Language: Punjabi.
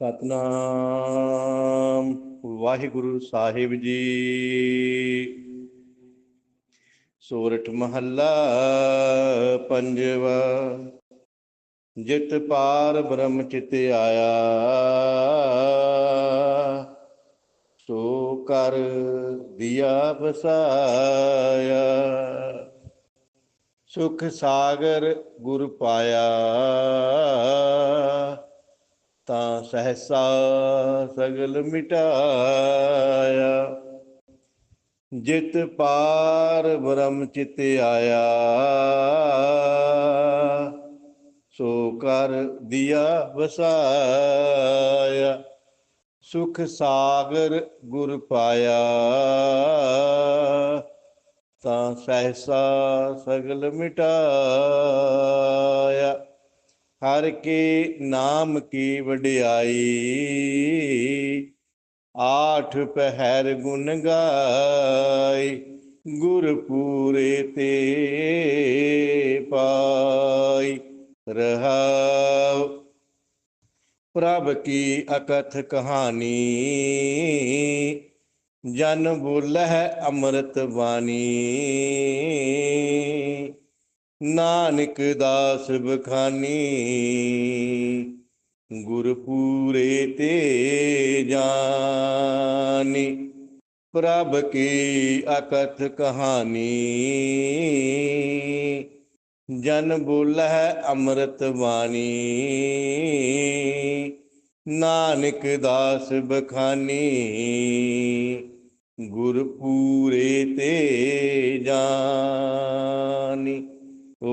ਸਤਨਾਮ। ਵਾਹਿਗੁਰੂ ਸਾਹਿਬ ਜੀ। ਸੋਰਠ ਮਹੱਲਾ ਪੰਜਵਾ। ਜਿਤ ਪਾਰ ਬ੍ਰਹਮ ਚਿਤ ਆਇਆ। ਸੋ ਕਰ ਦਿਆ ਵਸਾਇਆ। ਸੁਖ ਸਾਗਰ ਗੁਰ ਪਾਇਆ। ਤਾਂ ਸਹਸਾ ਸਗਲ ਮਿਟਾਇਆ। ਜਿਤ ਪਾਰ ਬ੍ਰਹਮ ਚਿਤ ਆਇਆ, ਸੋ ਕਰ ਦਿਆ ਵਸਾਇਆ। ਸੁਖ ਸਾਗਰ ਗੁਰ ਪਾਇਆ, ਤਾਂ ਸਹਸਾ ਸਗਲ ਮਿਟਾਇਆ। ਹਰ ਕੇ ਨਾਮ ਕੀ ਵਡਿਆਈ? ਆਠ ਪਹਿਰ ਗੁਣ ਗਾਈ, ਗੁਰ ਪੂਰੇ ਤੇ ਪਾਈ। ਰਹਾਉ, ਪ੍ਰਭ ਕੀ ਅਕਥ ਕਹਾਣੀ? ਜਨ ਬੋਲਹਿ ਅੰਮ੍ਰਿਤ ਬਾਣੀ। ਨਾਨਕ ਦਾਸ ਬਖਾਨੀ ਗੁਰ ਪੂਰੇ ਤੇ ਜਾਨੀ, ਪ੍ਰਭ ਕੀ ਅਕਥ ਕਹਾਣੀ ਜਨ ਬੋਲਹਿ ਅੰਮ੍ਰਿਤ ਬਾਣੀ ਨਾਨਕ ਦਾਸ ਬਖਾਨੀ ਗੁਰ ਪੂਰੇ ਤੇ ਜਾਨੀ।